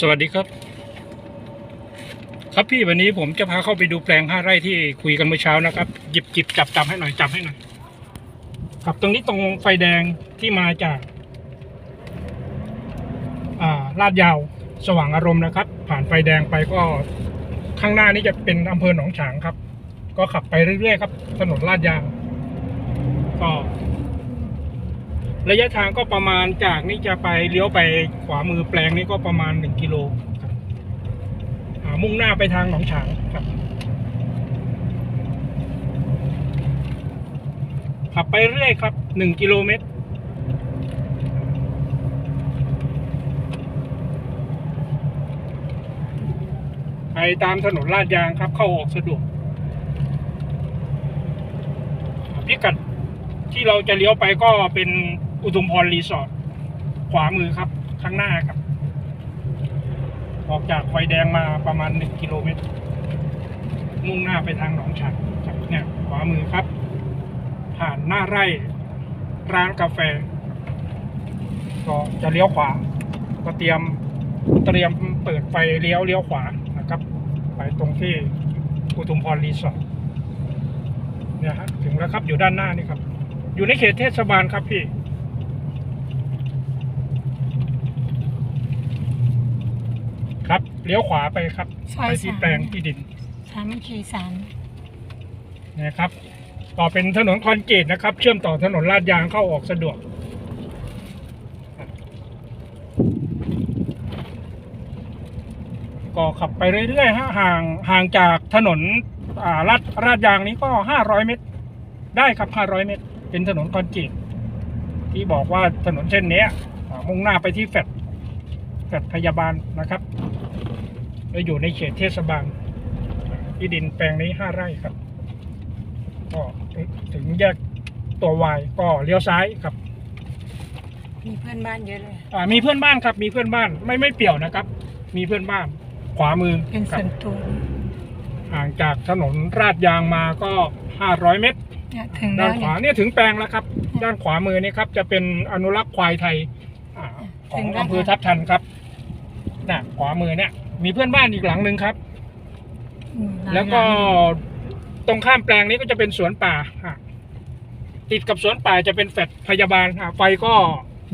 สวัสดีครับ ครับพี่วันนี้ผมจะพาเข้าไปดูแปลงห้าไร่ที่คุยกันเมื่อเช้านะครับหยิบจิบจับจับให้หน่อยจับให้หน่อยครับตรงนี้ตรงไฟแดงที่มาจากอ่าลาดยาวสว่างอารมณ์นะครับ ผ่านไฟแดงไปก็ข้างหน้านี่จะเป็นอำเภอหนองฉางครับ ก็ขับไปเรื่อยๆครับ ถนนลาดยางก็ ระยะทางก็ประมาณจากนี่จะไปเลี้ยวไปขวามือแปลงนี้ก็ประมาณหนึ่งกิโลครับมุ่งหน้าไปทางหนองฉางครับ ขับไปเรื่อยครับหนึ่งกิโลเมตรไปตามถนนลาดยางครับ เข้าออกสะดวกพิกัดที่เราจะเลี้ยวไปก็เป็น อุทุมพรรีสอร์ทขวามือครับ ข้างหน้าครับ ออกจากไฟแดงมาประมาณหนึ่งกิโลเมตร มุ่งหน้าไปทางหนองฉางครับเนี่ยขวามือครับ ผ่านหน้าไร่ ร้านกาแฟ ก็จะเลี้ยวขวา ก็เตรียมเตรียมเปิดไฟเลี้ยวเลี้ยวขวานะครับ ไปตรงที่อุทุมพรรีสอร์ทเนี่ยฮะถึงแล้วครับอยู่ด้านหน้านี่ครับ อยู่ในเขตเทศบาลครับพี่ ครับ เลี้ยวขวาไปครับซอยไปที่สาม แปลงที่ดินสามัคคีสามนะครับ ต่อเป็นถนนคอนกรีตนะครับ เชื่อมต่อถนนลาดยางเข้าออกสะดวก ก็ขับไปเรื่อยๆฮะห่างห่างจากถนนอ่าลาดลาดยางนี้ก็ห้าร้อยเมตร ได้ครับห้าร้อยเมตร เป็นถนนคอนกรีตที่บอกว่าถนนเส้นเนี้ยอ่ามุ่งหน้าไปที่แฟดแฟดพยาบาลนะครับ จะอยู่ในเขตเทศบาลที่ดินแปลงนี้ห้าไร่ครับ ก็ถึงแยกตัววายก็เลี้ยวซ้ายครับ มีเพื่อนบ้านเยอะเลย อ่ามีเพื่อนบ้านครับ มีเพื่อนบ้านไม่ไม่เปี่ยวนะครับ มีเพื่อนบ้าน ขวามือเป็นครัส่บวนตัวห่างจากถนนราดยางมาก็ 500 เมตร เนี่ยถึงด้าแล้นวขวาเนี่ยเนี่ยถึงแปลงแล้วครับด้านขวามือนี่ครับจะเป็นอนุรักษ์ควายไทยอ่าของถึงแล้วอำเภอทับทันครับน่ะขวามือเนี่ย มีเพื่อนบ้านอีกหลังหนึ่งครับ อืมแล้วก็ตรงข้ามแปลงนี้ก็จะเป็นสวนป่าอะติดกับสวนป่าจะเป็นแฟลตพยาบาลอะไฟก็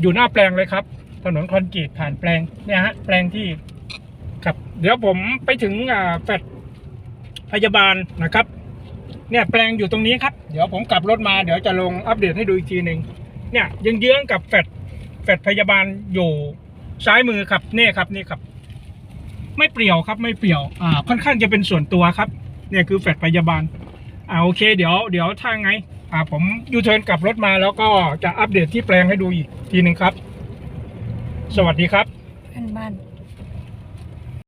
อยู่หน้าแปลงเลยครับ ถนนคอนกรีตผ่านแปลงเนี่ยฮะแปลงที่ครับ เดี๋ยวผมไปถึงอ่าแฟลตพยาบาลนะครับ เนี่ยแปลงอยู่ตรงนี้ครับ เดี๋ยวผมกลับรถมาเดี๋ยวจะลงอัปเดตให้ดูอีกทีหนึ่งเนี่ยยังเยื้องๆกับแฟลตแฟลตพยาบาลอยู่ซ้ายมือครับเนี่ยครับนี่ครับ ไม่เปรี่ยวครับไม่เปรี่ยวอ่าค่อนข้างจะเป็นส่วนตัวครับ เนี่ยคือแฟดพยาบาลอ่าโอเค เดี๋ยวเดี๋ยวถ้าไงอ่าผมยูเทิร์นกลับรถมาแล้วก็จะอัปเดตที่แปลงให้ดูอีกทีหนึ่งครับ สวัสดีครับ เพื่อนบ้าน